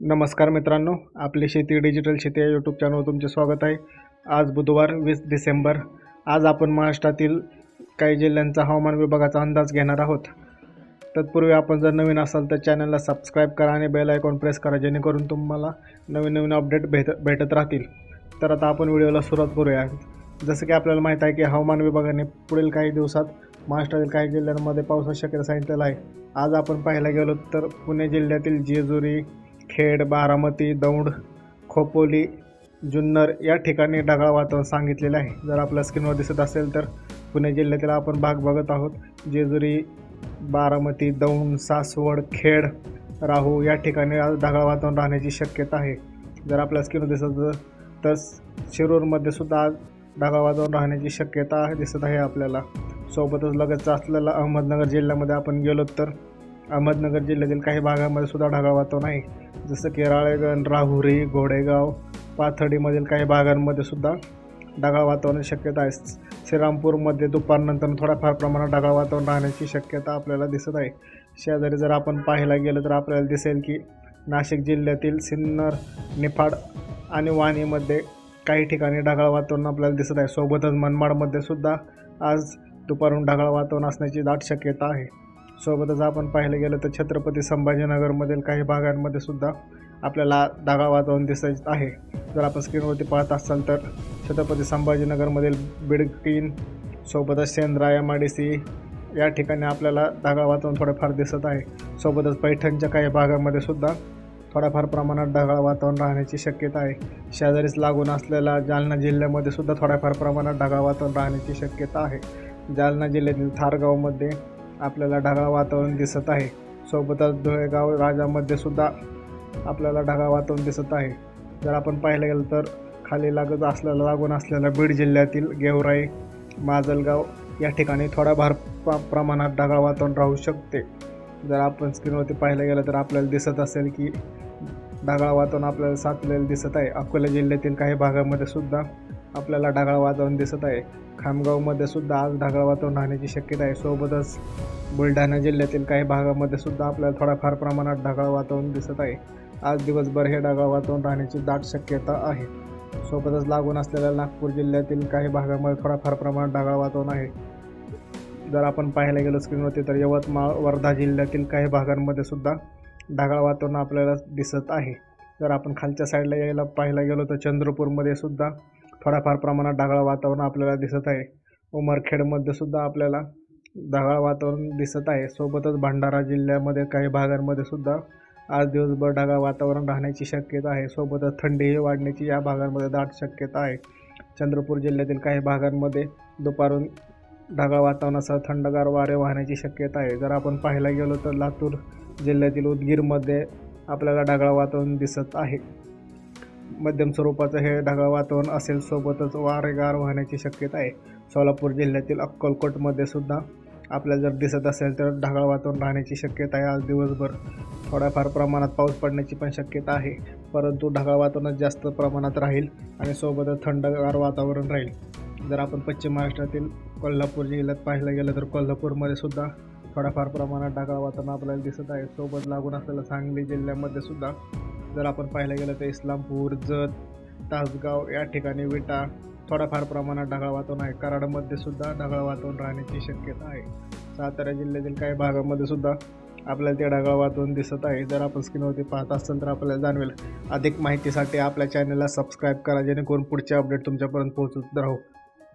नमस्कार मित्रांनो आपली शेती डिजिटल शेती या यूट्यूब चॅनलवर तुमचे स्वागत आहे. आज बुधवार वीस डिसेंबर. आज आपण महाराष्ट्रातील काही जिल्ह्यांचा हवामान विभागाचा अंदाज घेणार आहोत. तत्पूर्वी आपण जर नवीन असाल तर चॅनलला सबस्क्राईब करा आणि बेल आयकॉन प्रेस करा जेणेकरून तुम्हाला नवीन नवीन अपडेट भेट भेटत राहतील. तर आता आपण व्हिडिओला सुरुवात करूया. जसं की आपल्याला माहीत आहे की हवामान विभागाने पुढील काही दिवसात महाराष्ट्रातील काही जिल्ह्यांमध्ये पावसाची शक्यता सांगितलेला आहे. आज आपण पाहायला गेलो तर पुणे जिल्ह्यातील जेजुरी खेड बारामती दौंड खोपोली जुन्नर या ठिकाणी ढगाळ वातावरण सांगितलेलं आहे. जर आपल्या स्क्रीनवर दिसत असेल तर पुणे जिल्ह्यातील आपण भाग बघत आहोत. जेजुरी बारामती दौंड सासवड खेड राहू या ठिकाणी आज ढगाळ वातावरण राहण्याची शक्यता आहे. जर आपल्या स्क्रीनवर दिसत असेल तर शिरूरमध्ये सुद्धा आज ढगाळ वातावरण राहण्याची शक्यता दिसत आहे आपल्याला. सोबतच लगतच असलेला अहमदनगर जिल्ह्यामध्ये आपण गेलो तर अहमदनगर जिल्ह्यातील काही भागामध्ये सुद्धा ढगाळ वातावरण आहे. जसं की राळेगण राहुरी घोडेगाव पाथर्डीमधील काही भागांमध्ये सुद्धा ढगाळ वातावरणाची शक्यता आहे. श्रीरामपूरमध्ये दुपारनंतर थोड्याफार प्रमाणात ढगाळ वातावरण राहण्याची शक्यता आपल्याला दिसत आहे. शेजारी जर आपण पाहायला गेलं तर आपल्याला दिसेल की नाशिक जिल्ह्यातील सिन्नर निफाड आणि वाणीमध्ये काही ठिकाणी ढगाळ वातावरण आपल्याला दिसत आहे. सोबतच मनमाडमध्ये सुद्धा आज दुपारून ढगाळ वातावरण असण्याची दाट शक्यता आहे. सोबतच आपण पाहिलं गेलं तर छत्रपती संभाजीनगरमधील काही भागांमध्ये सुद्धा आपल्याला धागा वातावरण दिसत आहे. जर आपण स्क्रीनवरती पाहत असाल तर छत्रपती संभाजीनगरमधील बिडकीन सोबतच Shendra M I D C या ठिकाणी आपल्याला धागा वातावरण थोडंफार दिसत आहे. सोबतच पैठणच्या काही भागामध्ये सुद्धा थोड्याफार प्रमाणात ढगाळ वातावरण राहण्याची शक्यता आहे. शेजारीच लागून असलेल्या जालना जिल्ह्यामध्ये सुद्धा थोड्याफार प्रमाणात ढगाळ वातावरण राहण्याची शक्यता आहे. जालना जिल्ह्यातील थारगावमध्ये आपल्याला ढगाळ वातावरण दिसत आहे. सोबतच धुळेगाव राजामध्ये सुद्धा आपल्याला ढगाळ वातावरण दिसत आहे. जर आपण पाहिलं गेलं तर खाली लागत असलेला लागून असलेल्या बीड जिल्ह्यातील गेवराई माजलगाव या ठिकाणी थोड्याफार प्रमाणात ढगाळ वातावरण राहू शकते. जर आपण स्क्रीनवरती पाहिलं गेलं तर आपल्याला दिसत असेल की ढगाळ वातावरण आपल्याला साचलेलं दिसत आहे. अकोला जिल्ह्यातील काही भागामध्ये सुद्धा आपल्याला ढगाळ वातावरण दिसत आहे. खामगावमध्ये सुद्धा आज ढगाळ वातावरण राहण्याची शक्यता आहे. सोबतच बुलढाणा जिल्ह्यातील काही भागामध्ये सुद्धा आपल्याला थोड्याफार प्रमाणात ढगाळ वातावरण दिसत आहे. आज दिवसभर हे ढगाळ वातावरण राहण्याची दाट शक्यता आहे. सोबतच लागून असलेल्या नागपूर जिल्ह्यातील काही भागामध्ये थोडाफार प्रमाणात ढगाळ वातावरण आहे. जर आपण पाहायला गेलो स्क्रीनवरती तर यवतमाळ वर्धा जिल्ह्यातील काही भागांमध्ये सुद्धा ढगाळ वातावरण आपल्याला दिसत आहे. जर आपण खालच्या साईडला यायला पाहायला गेलो तर चंद्रपूरमध्ये सुद्धा थोड्याफार प्रमाणात ढगाळ वातावरण आपल्याला दिसत आहे. उमरखेडमध्ये सुद्धा आपल्याला ढगाळ वातावरण दिसत आहे. सोबतच भंडारा जिल्ह्यामध्ये काही भागांमध्ये सुद्धा आज दिवसभर ढगाळ वातावरण राहण्याची शक्यता आहे. सोबतच थंडीही वाढण्याची या भागांमध्ये दाट शक्यता आहे. चंद्रपूर जिल्ह्यातील काही भागांमध्ये दुपारून ढगाळ वातावरणासह थंडगार वारे वाहण्याची शक्यता आहे. जर आपण पाहायला गेलो तर लातूर जिल्ह्यातील उदगीरमध्ये आपल्याला ढगाळ वातावरण दिसत आहे. मध्यम स्वरूपाचं हे ढगाळ वातावरण असेल सोबतच वारेगार वाहण्याची शक्यता आहे. सोलापूर जिल्ह्यातील अक्कलकोटमध्ये सुद्धा आपल्याला जर दिसत असेल तर ढगाळ वातावरण राहण्याची शक्यता आहे. आज दिवसभर थोड्याफार प्रमाणात पाऊस पडण्याची पण शक्यता आहे. परंतु ढगाळ वातावरण जास्त प्रमाणात राहील आणि सोबतच थंडगार वातावरण राहील. जर आपण पश्चिम महाराष्ट्रातील कोल्हापूर जिल्ह्यात पाहायला गेलं तर कोल्हापूरमध्ये सुद्धा थोड्याफार प्रमाणात ढगाळ वातावरण आपल्याला दिसत आहे. सोबत लागून असलेलं सांगली जिल्ह्यामध्ये सुद्धा जर आपण पाहायला गेलं तर इस्लामपूर जत तासगाव या ठिकाणी विटा थोड्याफार प्रमाणात ढगाळ वातावरण आहे. कराडमध्ये सुद्धा ढगाळ वातावरण राहण्याची शक्यता आहे. सातारा जिल्ह्यातील काही भागामध्ये सुद्धा आपल्याला ते ढगाळ वातावरण दिसत आहे. जर आपण स्क्रीनवरती पाहत असाल तर आपल्याला जाणवेल. अधिक माहितीसाठी आपल्या चॅनलला सबस्क्राईब करा जेणेकरून पुढचे अपडेट तुमच्यापर्यंत पोहोचत राहू.